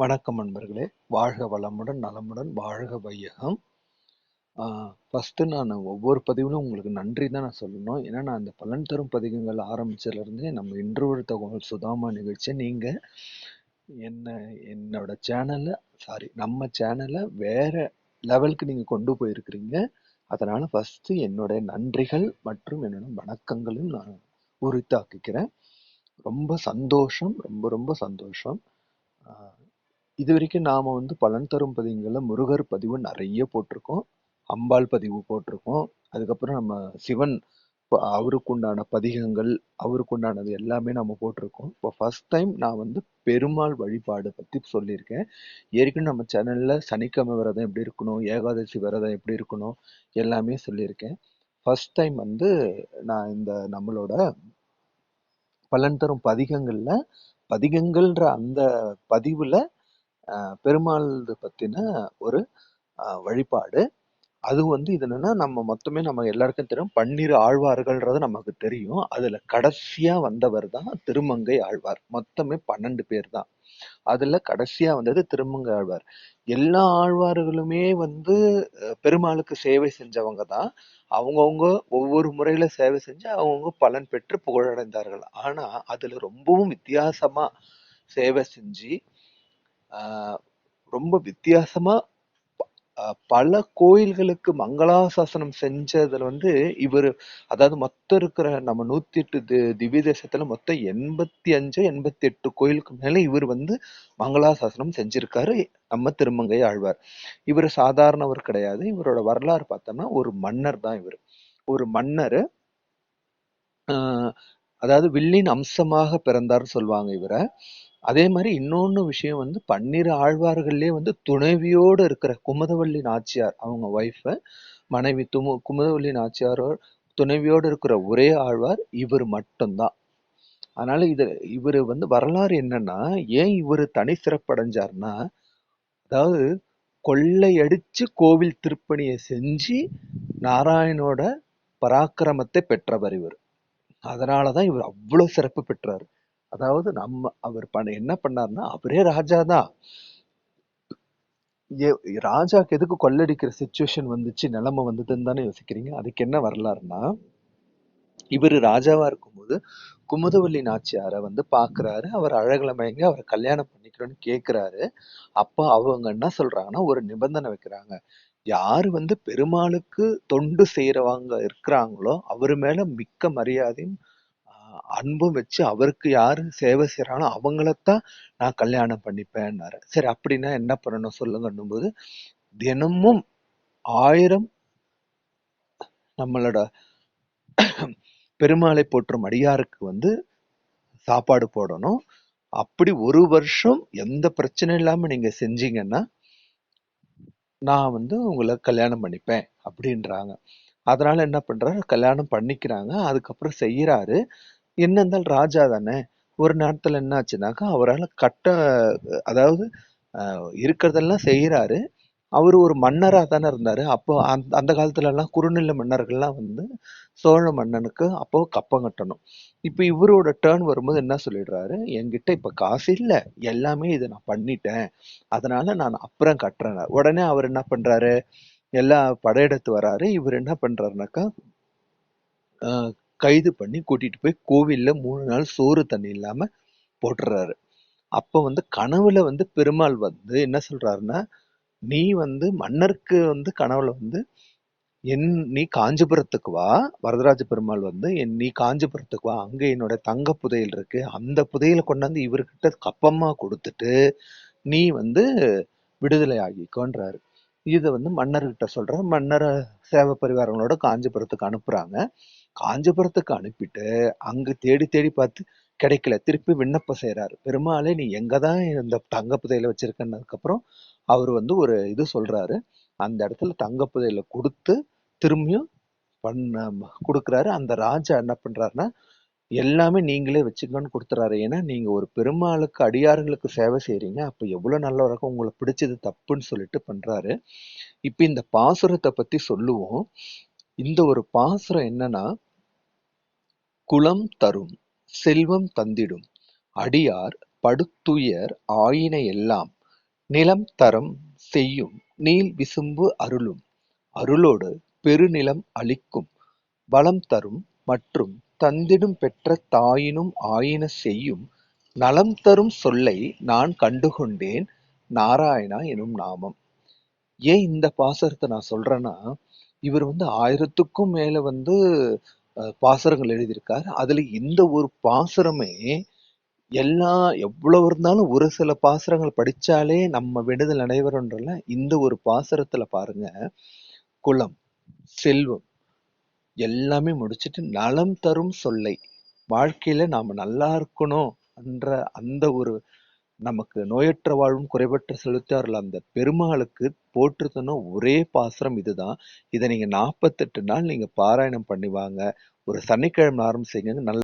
வணக்கம் நண்பர்களே. வாழ்க வளமுடன் நலமுடன் வாழ்க வையகம். ஃபஸ்ட்டு நான் ஒவ்வொரு பதிவிலும் உங்களுக்கு நன்றி தான் நான் சொல்லணும். ஏன்னா நான் இந்த பலன் தரும் பதிகங்கள் ஆரம்பிச்சதுலேருந்தே நம்ம இன்று ஒரு தகவல் சுதாமா நிகழ்ச்சியை நீங்கள் என்ன என்னோட சேனலை சாரி நம்ம சேனலை வேறு லெவலுக்கு நீங்கள் கொண்டு போயிருக்கிறீங்க. அதனால் ஃபஸ்ட்டு என்னுடைய நன்றிகள் மற்றும் என்னோட வணக்கங்களையும் நான் உரித்தாக்குக்கிறேன் ரொம்ப சந்தோஷம் ரொம்ப ரொம்ப சந்தோஷம். இது வரைக்கும் நாம் வந்து பலன் தரும் பதிவுகளில் முருகர் பதிவு நிறைய போட்டிருக்கோம். அம்பாள் பதிவு போட்டிருக்கோம். அதுக்கப்புறம் நம்ம சிவன் இப்போ அவருக்கு உண்டான பதிகங்கள் அவருக்குண்டானது எல்லாமே நம்ம போட்டிருக்கோம். இப்போ ஃபர்ஸ்ட் டைம் நான் வந்து பெருமாள் வழிபாடு பற்றி சொல்லியிருக்கேன். ஏற்கனவே நம்ம சேனலில் சனிக்கிழமை விரதம் எப்படி இருக்கணும் ஏகாதசி விரதம் எப்படி இருக்கணும் எல்லாமே சொல்லியிருக்கேன். ஃபஸ்ட் டைம் வந்து நான் இந்த நம்மளோட பலன் தரும் பதிகங்களில் பதிகங்கள்ன்ற அந்த பதிவில் பெருமாள் பற்றின ஒரு வழிபாடு. அது வந்து இது என்னன்னா நம்ம மொத்தமே நம்ம எல்லாருக்கும் தெரியும் பன்னிரு ஆழ்வார்கள்ன்றது நமக்கு தெரியும். அதுல கடைசியா வந்தவர் தான் திருமங்கை ஆழ்வார். மொத்தமே பன்னெண்டு பேர் தான். அதுல கடைசியா வந்தது திருமங்கை ஆழ்வார். எல்லா ஆழ்வார்களுமே வந்து பெருமாளுக்கு சேவை செஞ்சவங்க தான். அவங்கவுங்க ஒவ்வொரு முறையில சேவை செஞ்சு அவங்கவுங்க பலன் பெற்று புகழடைந்தார்கள். ஆனா அதுல ரொம்பவும் வித்தியாசமா சேவை செஞ்சு ரொம்ப வித்தியாசமா பல கோயில்களுக்கு மங்களாசாசனம் செஞ்சதுல வந்து இவர் அதாவது மொத்தம் இருக்கிற நம்ம நூத்தி எட்டு தி- திவ்ய தேசத்துல மொத்தம் எண்பத்தி அஞ்சு எண்பத்தி எட்டு கோயிலுக்கு மேல இவர் வந்து மங்களாசாசனம் செஞ்சிருக்காரு நம்ம திருமங்கை ஆழ்வார். இவர் சாதாரணவர் கிடையாது இவரோட வரலாறு பார்த்தோம்னா ஒரு மன்னர் தான் இவர். ஒரு மன்னர் ஆஹ் அதாவது வில்லின் அம்சமாக பிறந்தார்னு சொல்லுவாங்க இவரை. அதே மாதிரி இன்னொன்று விஷயம் வந்து பன்னிரு ஆழ்வார்கள்லேயே வந்து துணைவியோடு இருக்கிற குமுதவள்ளி நாச்சியார் அவங்க ஒய்ஃபை மனைவி துமு குமுதவள்ளி நாச்சியாரோ துணைவியோடு இருக்கிற ஒரே ஆழ்வார் இவர் மட்டும்தான். அதனால இது இவர் வந்து வரலாறு என்னன்னா ஏன் இவர் தனி சிறப்படைஞ்சார்னா அதாவது கொள்ளையடிச்சு கோவில் திருப்பணியை செஞ்சு நாராயணோட பராக்கிரமத்தை பெற்றவர் இவர். அதனாலதான் இவர் அவ்வளோ சிறப்பு பெற்றார். அதாவது நம்ம அவர் பண்ண என்ன பண்ணாருன்னா அவரே ராஜா தான். ராஜாக்கு எதுக்கு கொள்ளடிக்கிற சுச்சுவேஷன் வந்துச்சு நிலைமை வந்ததுன்னு தானே யோசிக்கிறீங்க? அதுக்கு என்ன வரலாறுன்னா இவர் ராஜாவா இருக்கும்போது குமுதவல்லி நாச்சியாரை வந்து பாக்குறாரு அவர் அழகுல மயங்கி அவரை கல்யாணம் பண்ணிக்கிறோன்னு கேக்குறாரு. அப்போ அவங்க என்ன சொல்றாங்கன்னா ஒரு நிபந்தனை வைக்கிறாங்க. யாரு வந்து பெருமாளுக்கு தொண்டு செய்யறவங்க இருக்கிறாங்களோ அவர் மேல மிக்க மரியாதையும் அன்பும் வச்சு அவருக்கு யார் சேவை செய்கிறாங்களோ அவங்களத்தான் நான் கல்யாணம் பண்ணிப்பேன்னாரு. சரி அப்படின்னா என்ன பண்ணணும் சொல்லுங்கன்னும் போது தினமும் ஆயிரம் நம்மளோட பெருமாளை போற்றும் அடியாருக்கு வந்து சாப்பாடு போடணும். அப்படி ஒரு வருஷம் எந்த பிரச்சனை இல்லாம நீங்க செஞ்சீங்கன்னா நான் வந்து உங்களை கல்யாணம் பண்ணிப்பேன் அப்படின்றாங்க. அதனால என்ன பண்றாரு? கல்யாணம் பண்ணிக்கிறாங்க. அதுக்கப்புறம் செய்யறாரு. என்ன இருந்தாலும் ராஜா தானே. ஒரு நேரத்தில் என்ன ஆச்சுனாக்கா அவரால் கட்ட அதாவது இருக்கிறதெல்லாம் செய்கிறாரு அவர் ஒரு மன்னராக தானே இருந்தார். அப்போ அந்த அந்த காலத்துலலாம் குறுநில மன்னர்கள்லாம் வந்து சோழ மன்னனுக்கு அப்போ கப்பம் கட்டணும். இப்போ இவரோட டேர்ன் வரும்போது என்ன சொல்லிடுறாரு? என்கிட்ட இப்போ காசு இல்லை. எல்லாமே இதை நான் பண்ணிட்டேன். அதனால நான் அப்புறம் கட்டுறேன். உடனே அவர் என்ன பண்ணுறாரு எல்லா படையெடுத்து வராரு. இவர் என்ன பண்ணுறாருனாக்கா கைது பண்ணி கூட்டிட்டு போய் கோவில்ல மூணு நாள் சோறு தண்ணி இல்லாம போட்டுறாரு. அப்ப வந்து கனவுல வந்து பெருமாள் வந்து என்ன சொல்றாருன்னா நீ வந்து மன்னருக்கு வந்து கனவுல வந்து என் நீ காஞ்சிபுரத்துக்கு வா வரதராஜ பெருமாள் வந்து என் நீ காஞ்சிபுரத்துக்கு வா அங்க என்னோட தங்க புதையல் இருக்கு. அந்த புதையலை கொண்டாந்து இவர்கிட்ட கப்பமா கொடுத்துட்டு நீ வந்து விடுதலை ஆகிக்கோன்றாரு. இதை வந்து மன்னர்கிட்ட சொல்ற மன்னர் சேவை பரிவாரங்களோட காஞ்சிபுரத்துக்கு அனுப்புறாங்க. காஞ்சிபுரத்துக்கு அனுப்பிட்டு அங்கே தேடி தேடி பார்த்து கிடைக்கல. திருப்பி விண்ணப்பம் செய்கிறாரு பெருமாளே நீ எங்கே தான் இந்த தங்க புதையில வச்சிருக்கன்னதுக்கப்புறம் அவர் வந்து ஒரு இது சொல்கிறாரு அந்த இடத்துல தங்க புதையில கொடுத்து திரும்பியும் பண்ண கொடுக்குறாரு. அந்த ராஜா என்ன பண்ணுறாருன்னா எல்லாமே நீங்களே வச்சுக்கணும்னு கொடுத்துறாரு. ஏன்னா நீங்கள் ஒரு பெருமாளுக்கு அடியார்களுக்கு சேவை செய்கிறீங்க அப்போ எவ்வளோ நல்ல உங்களை பிடிச்சது தப்புன்னு சொல்லிட்டு பண்ணுறாரு இப்போ இந்த பாசுரத்தை பற்றி சொல்லுவோம். இந்த ஒரு பாசுரம் என்னன்னா குலம் தரும் செல்வம் தந்திடும். அடியார் படுத்துயர் ஆயின எல்லாம் நிலம் தரம் செய்யும் நீள் விசும்பு அருளும். அருளோடு பெருநிலம் அளிக்கும் வளம் தரும் மற்றும் தந்திடும் பெற்ற தாயினும் ஆயின செய்யும். நலம் தரும் சொல்லை நான் கண்டுகொண்டேன் நாராயணா எனும் நாமம். ஏன் இந்த பாசரத்தை நான் சொல்றேன்னா இவர் வந்து ஆயிரத்துக்கும் மேல வந்து பாசுரங்கள் எழுதியிருக்கார். அதுல இந்த ஒரு பாசுரமே எல்லா எவ்வளவு இருந்தாலும் ஒரு சில பாசுரங்கள் படிச்சாலே நம்ம விடுதல் அனைவருன்றல இந்த ஒரு பாசுரத்தில் பாருங்க குலம் செல்வம் எல்லாமே முடிச்சிட்டு நலம் தரும் சொல்லை. வாழ்க்கையில நாம நல்லா இருக்கணும் என்ற அந்த ஒரு நமக்கு நோயற்ற வாழ்வும் குறைவற்ற செலுத்தார்கள் அந்த பெருமாளுக்கு போற்றுத்தனும் ஒரே பாசுரம் இதுதான். இதை நீங்க நாற்பத்தெட்டு நாள் நீங்க பாராயணம் பண்ணி வாங்க. ஒரு சனிக்கிழமை ஆரம்பிச்சீங்க நல்ல